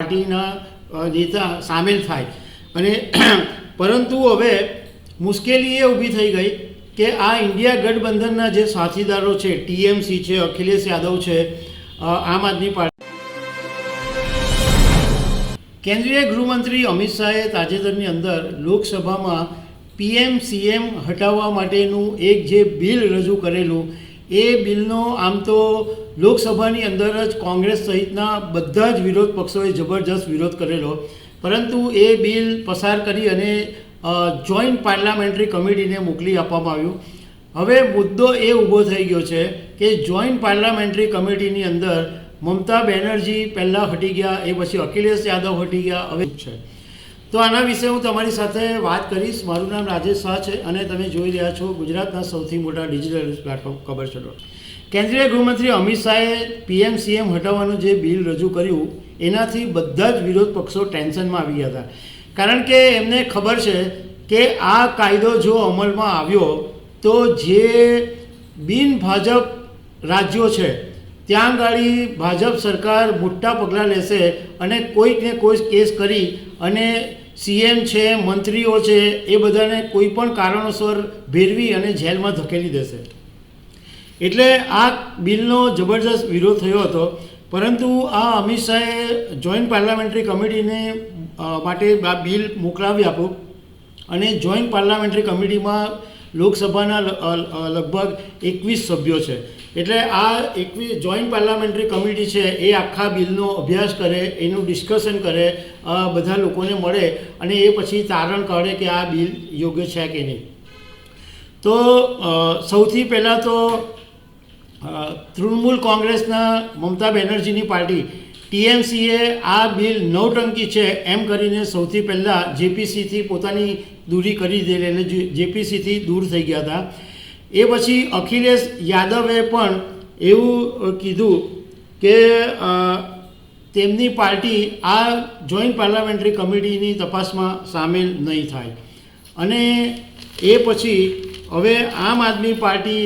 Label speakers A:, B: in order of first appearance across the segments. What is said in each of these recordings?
A: પાર્ટીના નેતા સામેલ થાય. અને પરંતુ હવે મુશ્કેલી એ ઊભી થઈ ગઈ કે આ ઇન્ડિયા ગઠબંધનના જે સાથીદારો છે, ટીએમસી છે, અખિલેશ યાદવ છે આમ આદમી પાર્ટી કેન્દ્રીય ગૃહમંત્રી અમિત શાહે તાજેતરની અંદર લોકસભામાં પીએમ, સીએમ હટાવવા માટેનું એક જે બિલ રજૂ કરેલું, એ બિલનો આમ તો લોકસભાની અંદર જ કોંગ્રેસ સહિતના બધા જ વિરોધ પક્ષોએ જબરજસ્ત વિરોધ કરેલો. પરંતુ એ બિલ પસાર કરી અને જોઈન્ટ પાર્લામેન્ટરી કમિટીને મોકલી આપવામાં આવ્યું. હવે મુદ્દો એ ઊભો થઈ ગયો છે કે જોઈન્ટ પાર્લામેન્ટરી કમિટીની અંદર મમતા બેનર્જી પહેલાં હટી ગયા, એ પછી અખિલેશ યાદવ હટી ગયા, હવે છે? તો આના વિશે હું તમારી સાથે વાત કરીશ. મારું નામ રાજેશ શાહ છે અને તમે જોઈ રહ્યા છો ગુજરાતના સૌથી મોટા ડિજિટલ પ્લેટફોર્મ, ખબર ચલો કેન્દ્રીય ગૃહમંત્રી અમિત શાહે પીએમ, સીએમ હટાવવાનું જે બિલ રજૂ કર્યું, એનાથી બધા જ વિરોધ પક્ષો ટેન્શનમાં આવી ગયા હતા. કારણ કે એમને ખબર છે કે આ કાયદો જો અમલમાં આવ્યો, તો જે બિન ભાજપ રાજ્યો છે, ત્યાં ગાડી ભાજપ સરકાર મોટા પગલાં લેશે અને કોઈક ને કોઈ કેસ કરી અને સીએમ છે, મંત્રીઓ છે, એ બધાને કોઈ પણ કારણોસર ભેરવી અને જેલમાં ધકેલી દેશે. એટલે આ બિલનો જબરજસ્ત વિરોધ થયો હતો. પરંતુ આ અમિત શાહે જોઈન્ટ પાર્લામેન્ટરી કમિટીને માટે આ બિલ મોકલાવી આપ્યું. અને જોઈન્ટ પાર્લામેન્ટરી કમિટીમાં લોકસભાના લગભગ એકવીસ સભ્યો છે. એટલે આ એકવીસ, જોઈન્ટ પાર્લામેન્ટરી કમિટી છે એ આખા બિલનો અભ્યાસ કરે, એનું ડિસ્કશન કરે બધા લોકોને મળે અને એ પછી તારણ કાઢે કે આ બિલ યોગ્ય છે કે નહીં. તો સૌથી પહેલાં તો તૃણમૂલ કોંગ્રેસના મમતા બેનર્જીની પાર્ટી. ટીએમસીએ આ બિલ નવટંકી છે એમ કરીને સૌથી પહેલાં જેપીસીથી પોતાની દૂરી કરી દીધી એટલે જેપીસીથી દૂર થઈ ગયા હતા. એ પછી અખિલેશ યાદવે પણ એવું કીધું કે તેમની પાર્ટી આ જોઈન્ટ પાર્લામેન્ટરી કમિટીની તપાસમાં સામેલ નહીં થાય. અને એ પછી હવે આમ આદમી પાર્ટી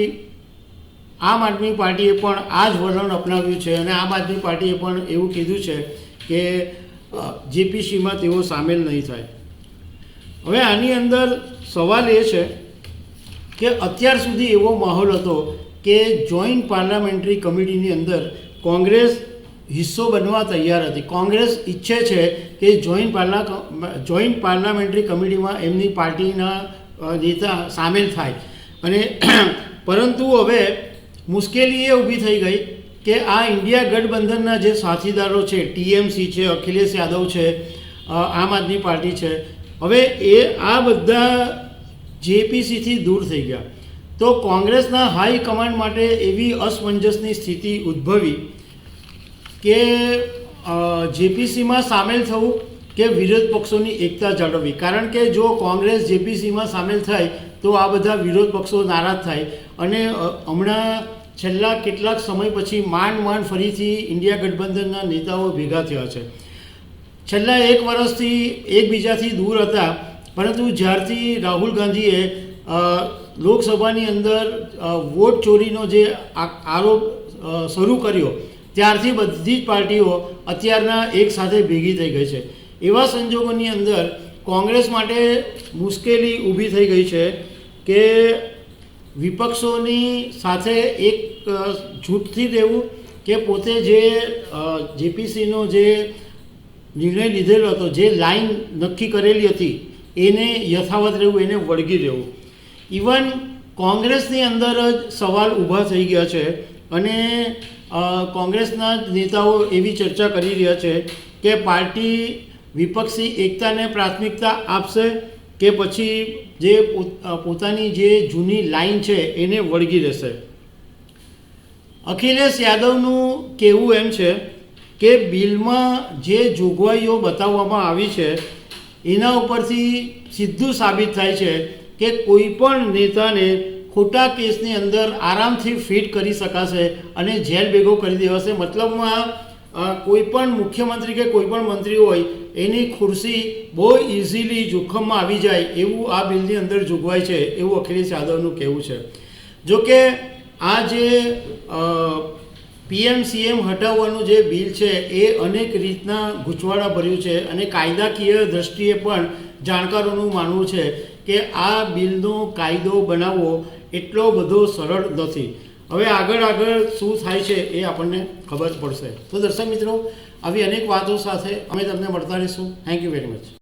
A: આમ આદમી પાર્ટીએ પણ આ જ વલણ અપનાવ્યું છે અને આમ આદમી પાર્ટીએ પણ એવું કીધું છે કે જીપીસીમાં તેઓ સામેલ નહીં થાય. હવે આની અંદર સવાલ એ છે કે અત્યાર સુધી એવો માહોલ હતો કે જોઈન્ટ પાર્લામેન્ટરી કમિટીની અંદર કોંગ્રેસ હિસ્સો બનવા તૈયાર હતી. કોંગ્રેસ ઈચ્છે છે કે જોઈન્ટ પાર્લા, જોઈન્ટ પાર્લામેન્ટરી કમિટીમાં એમની પાર્ટીના નેતા સામેલ થાય. અને, પરંતુ હવે મુશ્કેલી એ ઊભી થઈ ગઈ કે આ ઇન્ડિયા ગઠબંધનના જે સાથીદારો છે, ટીએમસી છે, અખિલેશ યાદવ છે આમ આદમી પાર્ટી છે, હવે એ આ બધા જેપીસીથી દૂર થઈ ગયા. તો કોંગ્રેસના હાઈ કમાન્ડ માટે એવી અસમંજસની સ્થિતિ ઉદ્ભવી કે જેપીસીમાં સામેલ થવું કે વિરોધ પક્ષોની એકતા જાળવવી. કારણ કે જો કોંગ્રેસ જેપીસીમાં સામેલ થાય તો આ બધા વિરોધ પક્ષો નારાજ થાય. અને હમણાં છેલ્લા કેટલાક સમય પછી માંડ માંડ ફરીથી ઇન્ડિયા ગઠબંધનના નેતાઓ ભેગા થયા છે. છેલ્લા એક વર્ષથી એકબીજાથી દૂર હતા, પરંતુ જ્યારથી રાહુલ ગાંધીએ લોકસભાની અંદર વોટ ચોરીનો જે આરોપ શરૂ કર્યો, ત્યારથી બધી જ પાર્ટીઓ અત્યારના એક સાથે ભેગી થઈ ગઈ છે. એવા સંજોગોની અંદર કોંગ્રેસ માટે મુશ્કેલી ઊભી થઈ ગઈ છે. કે વિપક્ષોની સાથે એક જૂથથી દેવું કે પોતે જે જેપીસીનો જે નિર્ણય લીધેલો હતો, જે લાઈન નક્કી કરેલી હતી, એને યથાવત રહેવું, એને વળગી રહેવું. ઇવન કોંગ્રેસની અંદર જ સવાલ ઊભા થઈ ગયા છે અને કોંગ્રેસના નેતાઓ એવી ચર્ચા કરી રહ્યા છે કે પાર્ટી વિપક્ષી એકતાને પ્રાથમિકતા આપશે કે પછી જે પોત- પોતાની જે જૂની લાઈન છે એને વળગી રહેશે. અખિલેશ યાદવનું કહેવું એમ છે કે બિલમાં જે જોગવાઈઓ બતાવવામાં આવી છે, એના ઉપરથી સીધું સાબિત થાય છે કે કોઈ પણ નેતાને ખોટા કેસની અંદર આરામથી ફિટ કરી શકાશે અને જેલ ભેગો કરી દેવાશે. મતલબમાં અ, કોઈ પણ મુખ્યમંત્રી કે કોઈ પણ મંત્રી હોય એની ખુરશી બહુ ઇઝીલી જોખમમાં આવી જાય એવું આ બિલની અંદર જોગવાઈ છે એવું અખિલેશ યાદવનું કહેવું છે. જોકે આ જે પીએમ સીએમ હટાવવાનું જે બિલ છે એ અનેક રીતના ગૂંચવાડા ભર્યું છે અને કાયદાકીય દ્રષ્ટિએ પણ જાણકારોનું માનવું છે કે આ બિલનો કાયદો બનાવવો એટલો બધો સરળ નથી. હવે આગળ આગળ શું થાય છે એ આપણને ખબર પડશે. તો દર્શક મિત્રો, આવી અનેક વાતો સાથે અમે તમને મળતા રહીશું. Thank you very much